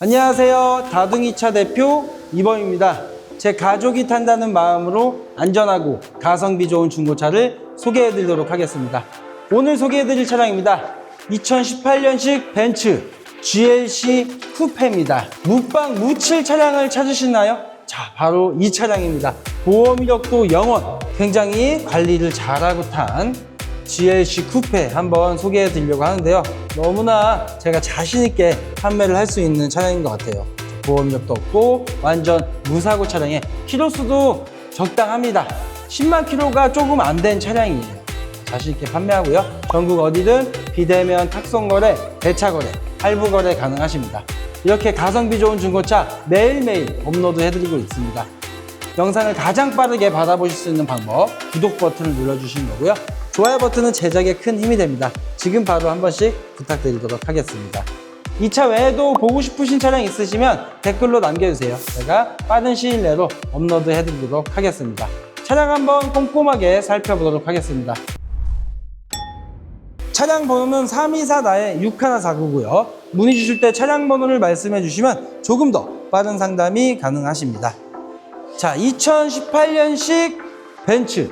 안녕하세요. 다둥이차 대표 이범입니다. 제 가족이 탄다는 마음으로 안전하고 가성비 좋은 중고차를 소개해 드리도록 하겠습니다. 오늘 소개해 드릴 차량입니다. 2018년식 벤츠 GLC 쿠페입니다. 무빵 무칠 차량을 찾으시나요? 자, 바로 이 차량입니다. 보험 이력도 영원, 굉장히 관리를 잘하고 탄 GLC 쿠페 한번 소개해 드리려고 하는데요. 너무나 제가 자신있게 판매를 할 수 있는 차량인 것 같아요. 보험력도 없고 완전 무사고 차량에 키로수도 적당합니다. 10만 킬로가 조금 안 된 차량이에요. 자신있게 판매하고요. 전국 어디든 비대면 탁송거래, 대차거래, 할부거래 가능하십니다. 이렇게 가성비 좋은 중고차 매일매일 업로드 해드리고 있습니다. 영상을 가장 빠르게 받아보실 수 있는 방법 구독 버튼을 눌러주시는 거고요 좋아요 버튼은 제작에 큰 힘이 됩니다. 지금 바로 한 번씩 부탁드리도록 하겠습니다. 이 차 외에도 보고 싶으신 차량 있으시면 댓글로 남겨주세요. 제가 빠른 시일 내로 업로드 해드리도록 하겠습니다. 차량 한번 꼼꼼하게 살펴보도록 하겠습니다. 차량 번호는 324 나의 6149고요. 문의 주실 때 차량 번호를 말씀해 주시면 조금 더 빠른 상담이 가능하십니다. 자, 2018년식 벤츠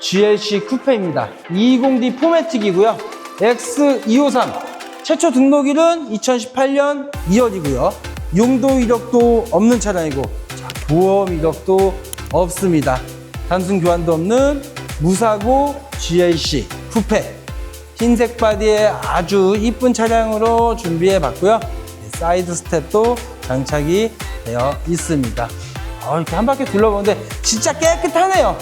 GLC 쿠페입니다. 220D 포매틱이고요. X253 최초 등록일은 2018년 2월이고요. 용도 이력도 없는 차량이고 자, 보험 이력도 없습니다. 단순 교환도 없는 무사고 GLC 쿠페 흰색 바디에 아주 이쁜 차량으로 준비해 봤고요. 사이드 스텝도 장착이 되어 있습니다. 아, 이렇게 한 바퀴 둘러보는데 진짜 깨끗하네요.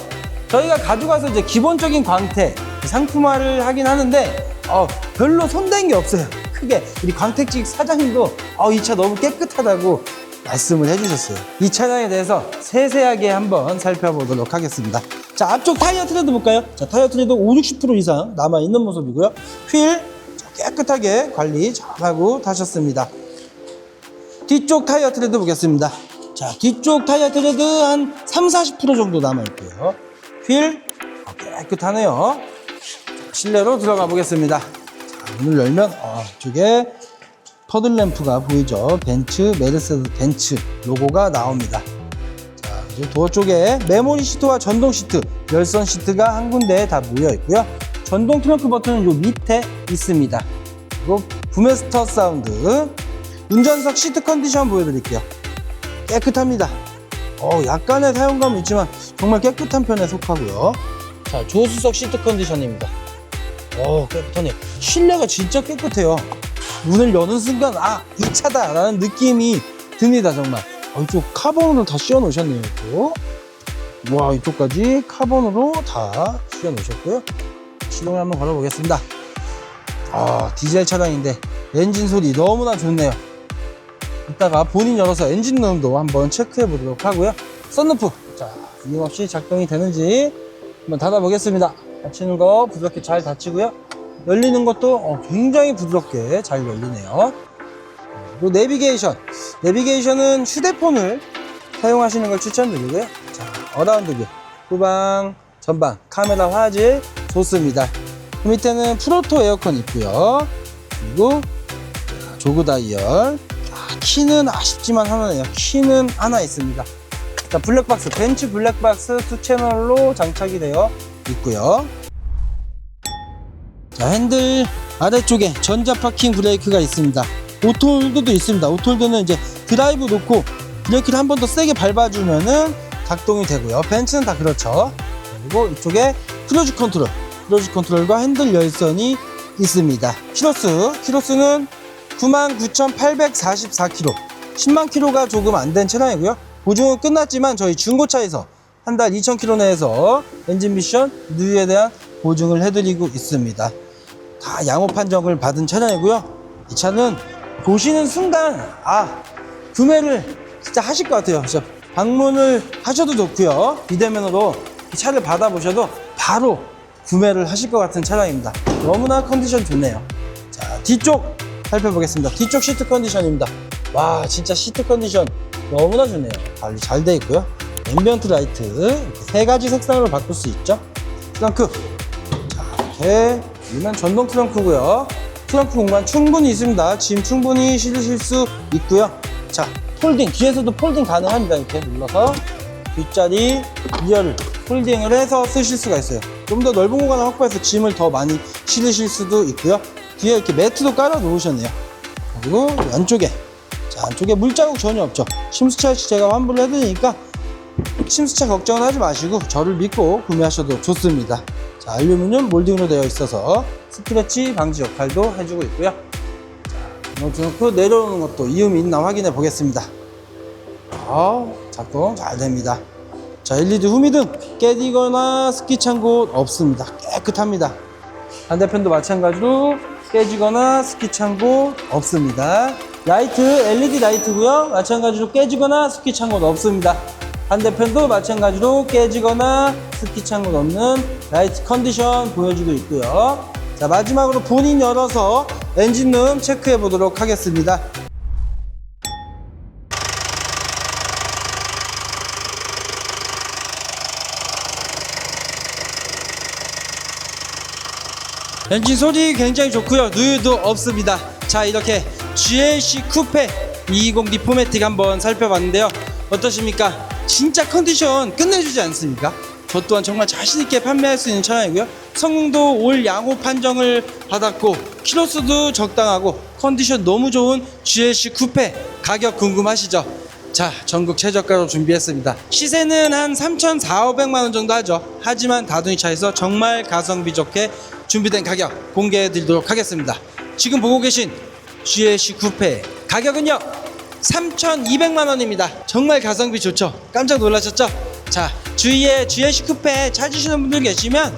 저희가 가져가서 이제 기본적인 광택 상품화를 하긴 하는데 어, 별로 손댄 게 없어요. 크게 우리 광택직 사장님도 어, 이 차 너무 깨끗하다고 말씀을 해주셨어요. 이 차량에 대해서 세세하게 한번 살펴보도록 하겠습니다. 자, 앞쪽 타이어 트레드 볼까요? 자, 타이어 트레드 5, 60% 이상 남아 있는 모습이고요. 휠 깨끗하게 관리 잘하고 타셨습니다. 뒤쪽 타이어 트레드 보겠습니다. 자, 뒤쪽 타이어 트레드 한 3, 40% 정도 남아있고요. 휠 어, 깨끗하네요. 자, 실내로 들어가 보겠습니다. 자, 문을 열면 어, 이쪽에 퍼들램프가 보이죠. 벤츠, 메르세드 벤츠 로고가 나옵니다. 자, 이제 도어 쪽에 메모리 시트와 전동 시트, 열선 시트가 한 군데에 다 모여 있고요. 전동 트렁크 버튼은 요 밑에 있습니다. 그리고 부메스터 사운드, 운전석 시트 컨디션 보여드릴게요. 깨끗합니다. 어, 약간의 사용감은 있지만 정말 깨끗한 편에 속하고요. 자, 조수석 시트 컨디션입니다. 어, 깨끗하네요. 실내가 진짜 깨끗해요. 문을 여는 순간 아, 이 차다 라는 느낌이 듭니다, 정말. 어, 이쪽 카본으로 다 씌워 놓으셨네요, 이쪽. 와, 이쪽까지 카본으로 다 씌워 놓으셨고요. 시동을 한번 걸어 보겠습니다. 아, 디젤 차량인데 엔진 소리 너무나 좋네요. 이따가 본인 열어서 엔진 내음도 한번 체크해 보도록 하고요. 썬루프. 자, 이임없이 작동이 되는지 한번 닫아 보겠습니다. 닫히는 거 부드럽게 잘 닫히고요. 열리는 것도 어, 굉장히 부드럽게 잘 열리네요. 그리고 내비게이션. 내비게이션은 휴대폰을 사용하시는 걸 추천드리고요. 자, 어라운드 뷰. 후방, 전방, 카메라 화질 좋습니다. 그 밑에는 프로토 에어컨 있고요. 그리고 자, 조그 다이얼. 아, 키는 아쉽지만 하나네요. 키는 하나 있습니다. 자, 블랙박스, 벤츠 블랙박스 투 채널로 장착이 되어 있고요. 자, 핸들 아래쪽에 전자 파킹 브레이크가 있습니다. 오토홀드도 있습니다. 오토홀드는 이제 드라이브 놓고 브레이크를 한 번 더 세게 밟아주면은 작동이 되고요. 벤츠는 다 그렇죠. 그리고 이쪽에 크루즈 컨트롤, 크루즈 컨트롤과 핸들 열선이 있습니다. 키로수, 키로수는 99,844km. 10만 킬로가 조금 안 된 차량이고요. 보증은 끝났지만 저희 중고차에서 한 달 2,000km 내에서 엔진 미션 누유에 대한 보증을 해드리고 있습니다. 다 양호 판정을 받은 차량이고요. 이 차는 보시는 순간 아 구매를 진짜 하실 것 같아요. 진짜 방문을 하셔도 좋고요. 비대면으로 이 차를 받아보셔도 바로 구매를 하실 것 같은 차량입니다. 너무나 컨디션 좋네요. 자 뒤쪽 살펴보겠습니다. 뒤쪽 시트 컨디션입니다. 와 진짜 시트 컨디션 너무나 좋네요. 관리 잘 돼 있고요. 앰비언트 라이트 이렇게 세 가지 색상으로 바꿀 수 있죠. 트렁크 자 이렇게 이면 전동 트렁크고요. 트렁크 공간 충분히 있습니다. 짐 충분히 실으실 수 있고요. 자, 폴딩 뒤에서도 폴딩 가능합니다. 이렇게 눌러서 뒷자리 2열을 폴딩을 해서 쓰실 수가 있어요. 좀 더 넓은 공간을 확보해서 짐을 더 많이 실으실 수도 있고요. 뒤에 이렇게 매트도 깔아 놓으셨네요. 그리고 안쪽에 자 안쪽에 물자국 전혀 없죠. 심수차 시 제가 환불을 해드리니까 심수차 걱정은 하지 마시고 저를 믿고 구매하셔도 좋습니다. 자 알루미늄 몰딩으로 되어 있어서 스크래치 방지 역할도 해주고 있고요. 자 놓고 내려오는 것도 이음이 있나 확인해 보겠습니다. 아, 작동 잘 됩니다. 자, LED 후미등 깨지거나 스키 찬곳 없습니다. 깨끗합니다. 반대편도 마찬가지로 깨지거나 스키 찬곳 없습니다. 라이트 LED 라이트고요. 마찬가지로 깨지거나 스키 찬곳 없습니다. 반대편도 마찬가지로 깨지거나 스키 찬곳 없는 라이트 컨디션 보여주고 있고요. 자, 마지막으로 본인 열어서 엔진룸 체크해 보도록 하겠습니다. 엔진 소리 굉장히 좋고요 누유도 없습니다 자 이렇게 GLC 쿠페 220 리포매틱 한번 살펴봤는데요 어떠십니까 진짜 컨디션 끝내주지 않습니까 저 또한 정말 자신있게 판매할 수 있는 차량이고요 성능도 올 양호 판정을 받았고 키로수도 적당하고 컨디션 너무 좋은 GLC 쿠페 가격 궁금하시죠 자, 전국 최저가로 준비했습니다. 시세는 한 3,400만 원 정도 하죠. 하지만 다둥이 차에서 정말 가성비 좋게 준비된 가격 공개해 드리도록 하겠습니다. 지금 보고 계신 GLC 쿠페 가격은요. 3,200만 원입니다. 정말 가성비 좋죠? 깜짝 놀라셨죠? 자, 주위에 GLC 쿠페 찾으시는 분들 계시면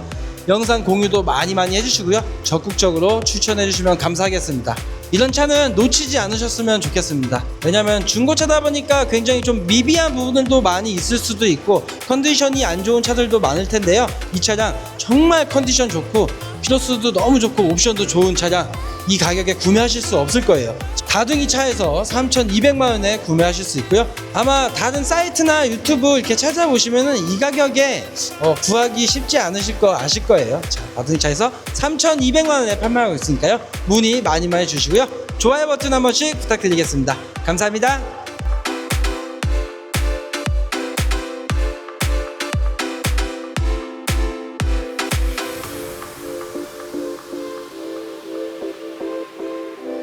영상 공유도 많이 많이 해주시고요. 적극적으로 추천해 주시면 감사하겠습니다. 이런 차는 놓치지 않으셨으면 좋겠습니다. 왜냐면 중고차다 보니까 굉장히 좀 미비한 부분들도 많이 있을 수도 있고 컨디션이 안 좋은 차들도 많을 텐데요. 이 차량 정말 컨디션 좋고 키로수도 너무 좋고 옵션도 좋은 차량 이 가격에 구매하실 수 없을 거예요. 다둥이 차에서 3,200만 원에 구매하실 수 있고요. 아마 다른 사이트나 유튜브 이렇게 찾아보시면은 이 가격에 어, 구하기 쉽지 않으실 거 아실 거예요. 자, 다둥이 차에서 3,200만 원에 판매하고 있으니까요. 문의 많이 많이 주시고요. 좋아요 버튼 한 번씩 부탁드리겠습니다. 감사합니다.